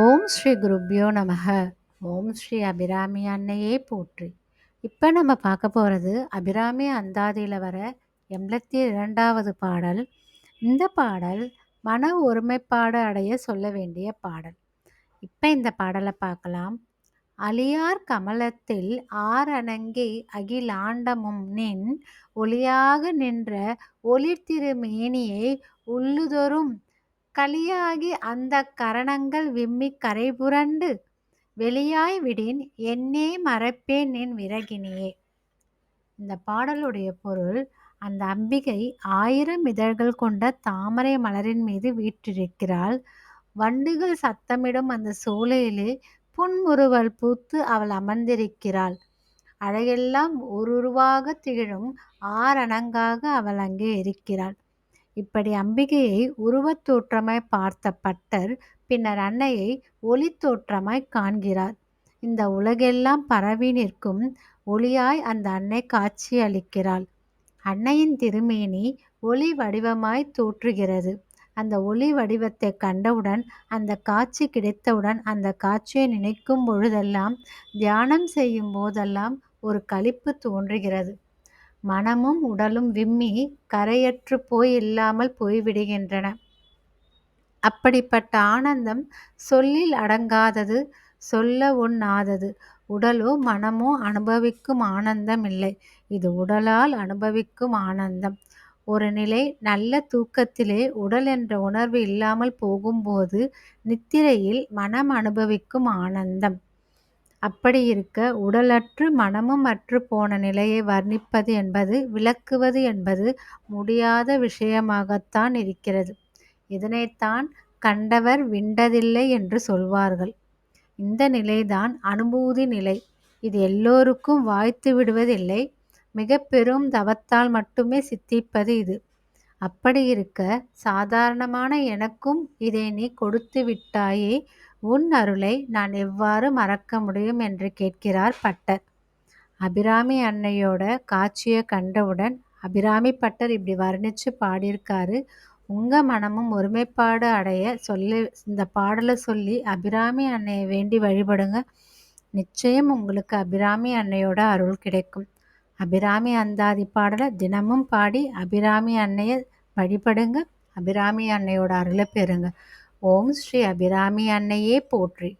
ஓம் ஸ்ரீ குருப்யோ நமக. ஓம் ஸ்ரீ அபிராமி அன்னையே போற்றி. இப்போ நம்ம பார்க்க போகிறது அபிராமி அந்தாதியில் வர எண்பத்தி இரண்டாவது பாடல். இந்த பாடல் மன ஒருமைப்பாடு அடைய சொல்ல வேண்டிய பாடல். இப்போ இந்த பாடலை பார்க்கலாம். அலியார் கமலத்தில் ஆரணங்கி அகிலாண்டமும் நின் ஒளியாக நின்ற ஒளிர்திருமேனியை உள்ளுதொரும் களியாகி அந்த கரணங்கள் விம்மி கரைபுரண்டு வெளியாய் விடின் என்னே மறப்பேன் என் விறகினியே. இந்த பாடலுடைய பொருள் அந்த அம்பிகை ஆயிரம் இதழ்கள் கொண்ட தாமரை மலரின் மீது வீற்றிருக்கிறாள். வண்டுகள் சத்தமிடும் அந்த சோலையிலே புன்முறுவல் பூத்து அவள் அமர்ந்திருக்கிறாள். அழகெல்லாம் ஒருருவாக திகழும் ஆரணங்காக அவள் அங்கே இருக்கிறாள். இப்படி அம்பிகையை உருவத் தோற்றமாய் பார்த்த பட்டர் பின்னர் அன்னையை ஒளி தோற்றமாய் காண்கிறார். இந்த உலகெல்லாம் பரவி நிற்கும் ஒளியாய் அந்த அன்னை காட்சி அளிக்கிறாள் அன்னையின் திருமேனி ஒளி வடிவமாய் தோற்றுகிறது. அந்த ஒளி வடிவத்தை கண்டவுடன் அந்த காட்சி கிடைத்தவுடன் அந்த காட்சியை நினைக்கும் பொழுதெல்லாம் தியானம் செய்யும் போதெல்லாம் ஒரு களிப்பு தோன்றுகிறது. மனமும் உடலும் விம்மி கரையற்று போய் இல்லாமல் போய்விடுகின்றன. அப்படிப்பட்ட ஆனந்தம் சொல்லில் அடங்காதது சொல்ல ஒண்ணாதது. உடலோ மனமோ அனுபவிக்கும் ஆனந்தம் இல்லை இது உடலால் அனுபவிக்கும் ஆனந்தம். ஒரு நிலை நல்ல தூக்கத்திலே உடல் என்ற உணர்வு இல்லாமல் போகும்போது நித்திரையில் மனம் அனுபவிக்கும் ஆனந்தம். அப்படி இருக்க உடலற்று மனமும் அற்று போன நிலையை வர்ணிப்பது என்பது விளக்குவது என்பது முடியாத விஷயமாகத்தான் இருக்கிறது. இதனைத்தான் கண்டவர் விண்டதில்லை என்று சொல்வார்கள். இந்த நிலைதான் அனுபூதி நிலை. இது எல்லோருக்கும் வாய்த்து விடுவதில்லை. மிக பெரும் தவத்தால் மட்டுமே சித்திப்பது இது. அப்படி இருக்க சாதாரணமான எனக்கும் இதை நீ கொடுத்து விட்டாயே உன் அருளை நான் எவ்வாறு மறக்க முடியும் என்று கேட்கிறார் பட்டர். அபிராமி அன்னையோட காட்சியை கண்டவுடன் அபிராமி பட்டர் இப்படி வர்ணித்து பாடியிருக்காரு. உங்கள் மனமும் ஒருமைப்பாடு அடைய சொல்லி இந்த பாடலை சொல்லி அபிராமி அன்னையை வேண்டி வழிபடுங்க. நிச்சயம் உங்களுக்கு அபிராமி அன்னையோட அருள் கிடைக்கும் அபிராமி அந்தாதி பாடலை தினமும் பாடி அபிராமி அன்னையை வழிபடுங்க. அபிராமி அன்னையோட அருளை பெறுங்க. ஓம் ஸ்ரீ அபிராமி அன்னையே போற்றி.